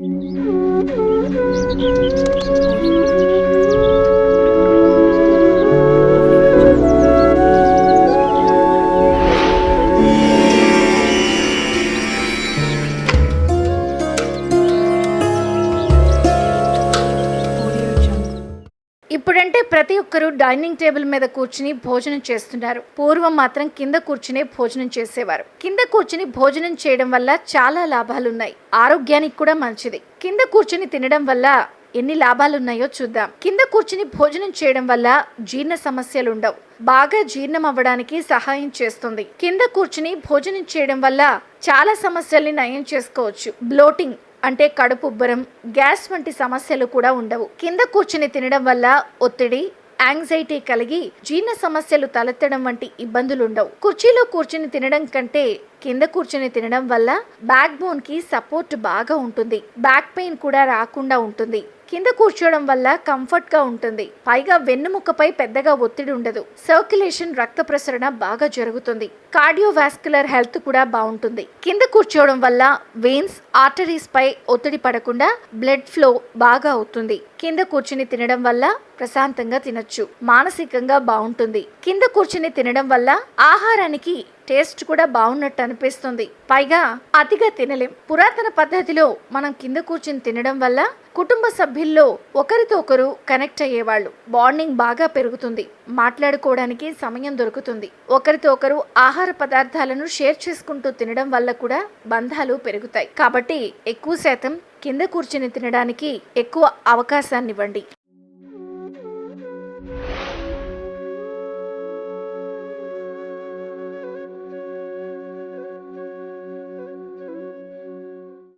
うん。ఇప్పుడంటే ప్రతి ఒక్కరూ dining table మీద కూర్చుని భోజనం చేస్తున్నారు. పూర్వం మాత్రం కింద కూర్చునే భోజనం చేసేవారు. కింద కూర్చుని భోజనం చేయడం వల్ల చాలా లాభాలున్నాయి. ఆరోగ్యానికి కూడా మంచిది. కింద కూర్చుని తినడం వల్ల ఎన్ని లాభాలున్నాయో చూద్దాం. కింద కూర్చుని భోజనం చేయడం వల్ల జీర్ణ సమస్యలు ఉండవు. బాగా జీర్ణం అవ్వడానికి సహాయం చేస్తుంది. కింద కూర్చుని భోజనం చేయడం వల్ల చాలా సమస్యల్ని నయం చేసుకోవచ్చు. బ్లోటింగ్ అంటే కడుపు ఉబ్బరం గ్యాస్ వంటి సమస్యలు కూడా ఉండవు. కింద కూర్చుని తినడం వల్ల ఒత్తిడి యాంగ్జైటీ కలిగి జీర్ణ సమస్యలు తలెత్తడం వంటి ఇబ్బందులు ఉండవు. కుర్చీలో కూర్చుని తినడం కంటే కింద కూర్చుని తినడం వల్ల బ్యాక్ బోన్కి సపోర్ట్ బాగా ఉంటుంది. బ్యాక్ పెయిన్ కూడా రాకుండా ఉంటుంది. కింద కూర్చోవడం వల్ల కంఫర్ట్గా ఉంటుంది. పైగా వెన్నుముక్కపై పెద్దగా ఒత్తిడి ఉండదు. సర్క్యులేషన్ రక్త ప్రసరణ బాగా జరుగుతుంది. కార్డియోవాస్కులర్ హెల్త్ కూడా బాగుంటుంది. కింద కూర్చోవడం వల్ల వెయిన్స్ ఆర్టరీస్ పై ఒత్తిడి పడకుండా బ్లడ్ ఫ్లో బాగా అవుతుంది. కింద కూర్చుని తినడం వల్ల ప్రశాంతంగా తినచ్చు. మానసికంగా బాగుంటుంది. కింద కూర్చుని తినడం వల్ల ఆహారానికి టేస్ట్ కూడా బాగున్నట్టు అనిపిస్తుంది. పైగా అతిగా తినలేం. పురాతన పద్ధతిలో మనం కింద కూర్చుని తినడం వల్ల కుటుంబ సభ్యుల్లో ఒకరితో ఒకరు కనెక్ట్ అయ్యేవాళ్ళు. బాండింగ్ బాగా పెరుగుతుంది. మాట్లాడుకోవడానికి సమయం దొరుకుతుంది. ఒకరితో ఒకరు ఆహార పదార్థాలను షేర్ చేసుకుంటూ తినడం వల్ల కూడా బంధాలు పెరుగుతాయి. కాబట్టి ఎక్కువ శాతం కింద కూర్చుని తినడానికి ఎక్కువ అవకాశాన్ని ఇవ్వండి.